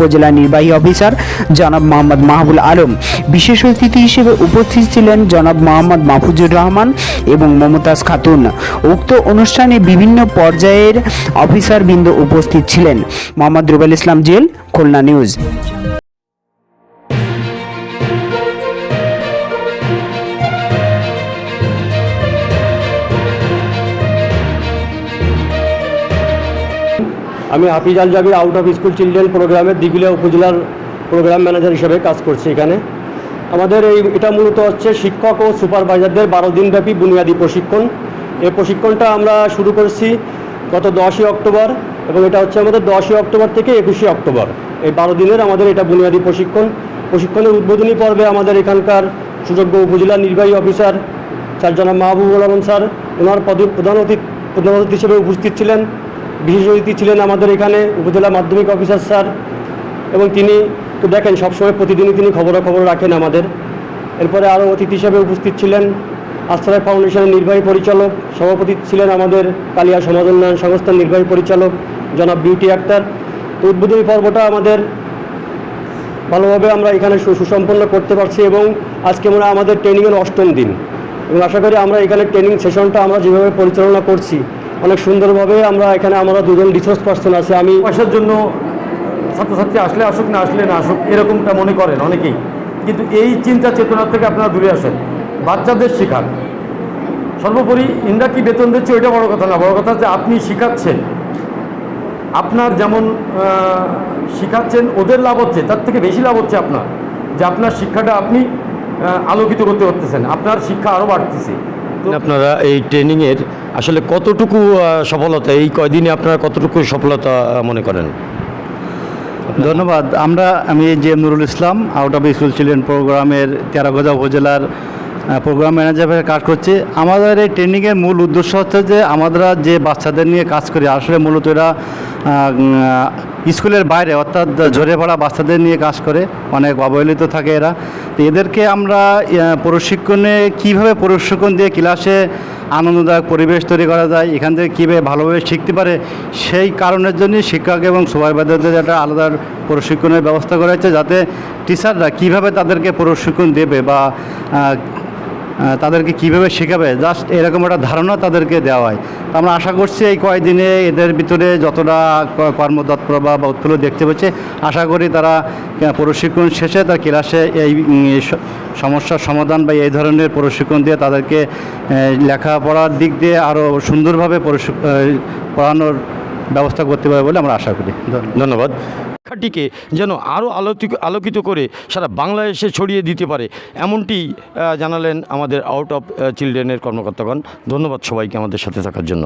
উপজেলা নির্বাহী অফিসার জনাব মোহাম্মদ মাহবুল আলম। বিশেষ অতিথি হিসেবে উপস্থিত ছিলেন জনাব মোহাম্মদ মাহফুজুর রহমান এবং মমতাজ খাতুন। উক্ত অনুষ্ঠানে বিভিন্ন পর্যায়ের অফিসারবৃন্দ উপস্থিত ছিলেন। মোহাম্মদ রুবেল ইসলাম জেল, খুলনা নিউজ। আমি Hafiz Al Jabir out of school children প্রোগ্রামে দিগুলিয়া উপজেলার প্রোগ্রাম ম্যানেজার হিসেবে কাজ করছি এখানে। আমাদের এই, এটা মূলত হচ্ছে শিক্ষক ও সুপারভাইজারদের বারো দিনব্যাপী বুনিয়াদী প্রশিক্ষণ। এই প্রশিক্ষণটা আমরা শুরু করছি গত দশই অক্টোবর এবং এটা হচ্ছে আমাদের দশই অক্টোবর থেকে একুশে অক্টোবর। এই বারো দিনের আমাদের এটা বুনিয়াদী প্রশিক্ষণ। প্রশিক্ষণের উদ্বোধনী পর্বে আমাদের এখানকার সুযোগ্য উপজেলা নির্বাহী অফিসার স্যার জনাব মাহবুবুল আলম স্যার, ওনার পদ প্রধান অতিথি প্রধান অতিথি হিসেবে উপস্থিত ছিলেন। বিশেষ অতিথি ছিলেন আমাদের এখানে উপজেলা মাধ্যমিক অফিসার স্যার এবং তিনি তো দেখেন সবসময় প্রতিদিনই তিনি খবরাখবর রাখেন আমাদের। এরপরে আরও অতিথি হিসেবে উপস্থিত ছিলেন আশ্রয় ফাউন্ডেশনের নির্বাহী পরিচালক, সভাপতি ছিলেন আমাদের কালিয়া সমাজ উন্নয়ন সংস্থার নির্বাহী পরিচালক জনাব বিউটি আক্তার। তো উদ্বোধনী পর্বটা আমাদের ভালোভাবে আমরা এখানে সুসম্পন্ন করতে পারছি এবং আজকে মনে আমাদের ট্রেনিংয়ের অষ্টম দিন। এবং আশা করি আমরা এখানে ট্রেনিং সেশনটা আমরা যেভাবে পরিচালনা করছি অনেক সুন্দরভাবে আমরা এখানে আমরা দুজন রিসোর্স পার্সন আছে আমি পয়সার জন্য ছাত্রছাত্রী আসলে আসুক না আসলে না আসুক এরকমটা মনে করেন অনেকেই। কিন্তু এই চিন্তা চেতনা থেকে আপনারা দূরে আসেন। বাচ্চাদের শেখান। সর্বোপরি ইন্দ্রা কি বেতন দিচ্ছে ওইটা বড় কথা না বড় কথা যে আপনি শেখাচ্ছেন। আপনার যেমন শেখাচ্ছেন ওদের লাভ হচ্ছে তার থেকে বেশি লাভ হচ্ছে আপনার। যে আপনার শিক্ষাটা আপনি আলোকিত করতে পারতেছেন আপনার শিক্ষা আরও বাড়তেছে। আপনারা এই ট্রেনিংয়ের আসলে কতটুকু সফলতা, এই কয়দিনে আপনারা কতটুকু সফলতা মনে করেন? ধন্যবাদ। আমরা, আমি M Nurul Islam out of school children প্রোগ্রামের তেরাগজা উপজেলার প্রোগ্রাম ম্যানেজার কাজ করছি। আমাদের এই ট্রেনিংয়ের মূল উদ্দেশ্য হচ্ছে যে আমরা যে বাচ্চাদের নিয়ে কাজ করি, আসলে মূলত এরা স্কুলের বাইরে, অর্থাৎ ঝরে পড়া বাচ্চাদের নিয়ে কাজ করে, অনেক অবহেলিত থাকে এরা। তো এদেরকে আমরা প্রশিক্ষণে কীভাবে প্রশিক্ষণ দিয়ে ক্লাসে আনন্দদায়ক পরিবেশ তৈরি করা যায়, এখান থেকে কীভাবে ভালোভাবে শিখতে পারে, সেই কারণের জন্যই শিক্ষক এবং সুপারভাইজারদের একটা আলাদা প্রশিক্ষণের ব্যবস্থা করা হয়েছে, যাতে টিচাররা কীভাবে তাদেরকে প্রশিক্ষণ দেবে বা তাদেরকে কীভাবে শেখাবে? জাস্ট এরকম একটা ধারণা তাদেরকে দেওয়া হয়। তো আমরা আশা করছি এই কয়েকদিনে এদের ভিতরে যতটা ক- কর্মতৎপরতা বা উৎফুল্ল দেখতে পাচ্ছে, আশা করি তারা প্রশিক্ষণ শেষে তার ক্লাসে এই সমস্যার সমাধান বা এই ধরনের প্রশিক্ষণ দিয়ে তাদেরকে লেখাপড়ার দিক দিয়ে আরও সুন্দরভাবে পড়ানোর ব্যবস্থা করতে পারবে বলে আমরা আশা করি। ধন্যবাদ। শিক্ষাটিকে যেন আরও আলোকিত আলোকিত করে সারা বাংলাদেশে ছড়িয়ে দিতে পারে। এমনটি জানালেন আমাদের আউট অফ চিলড্রেনের কর্মকর্তাগণ। ধন্যবাদ সবাইকে আমাদের সাথে থাকার জন্য।